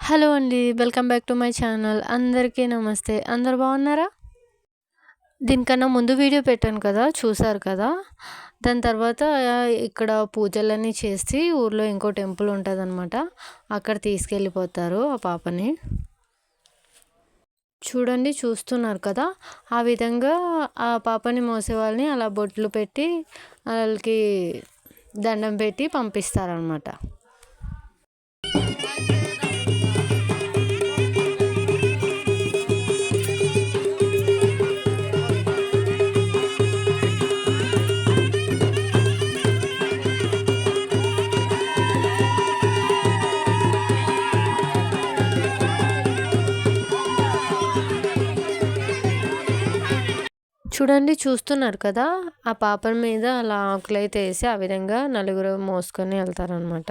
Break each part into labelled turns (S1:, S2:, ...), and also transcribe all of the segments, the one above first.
S1: Hello అండి. Welcome back to my channel. అందరికీ నమస్తే. అందరు బాగున్నారా? దీనికన్నా ముందు వీడియో పెట్టాను కదా! చూసారు కదా! దాని తర్వాత ఇక్కడ పూజలన్నీ చేసి ఊర్లో ఇంకో టెంపుల్ ఉంటదనమాట. అక్కడ తీసుకెళ్ళిపోతారు ఆ పాపని. చూడండి చూస్తున్నారు కదా! ఆ విధంగా ఆ పాపని మోసే వాళ్ళని అలా బొట్లు పెట్టి వాళ్ళకి దండం పెట్టి పంపిస్తారనమాట. చూడండి చూస్తున్నారు కదా! ఆ పాప మీద అలా ఆకులైతే వేసి ఆ విధంగా నలుగురు మోసుకొని
S2: వెళ్తారనమాట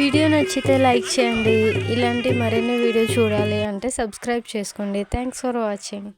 S1: వీడియో నచ్చితే లైక్ చేయండి. ఇలాంటి మరిన్ని వీడియో చూడాలి అంటే సబ్స్క్రైబ్ చేసుకోండి. Thanks for watching.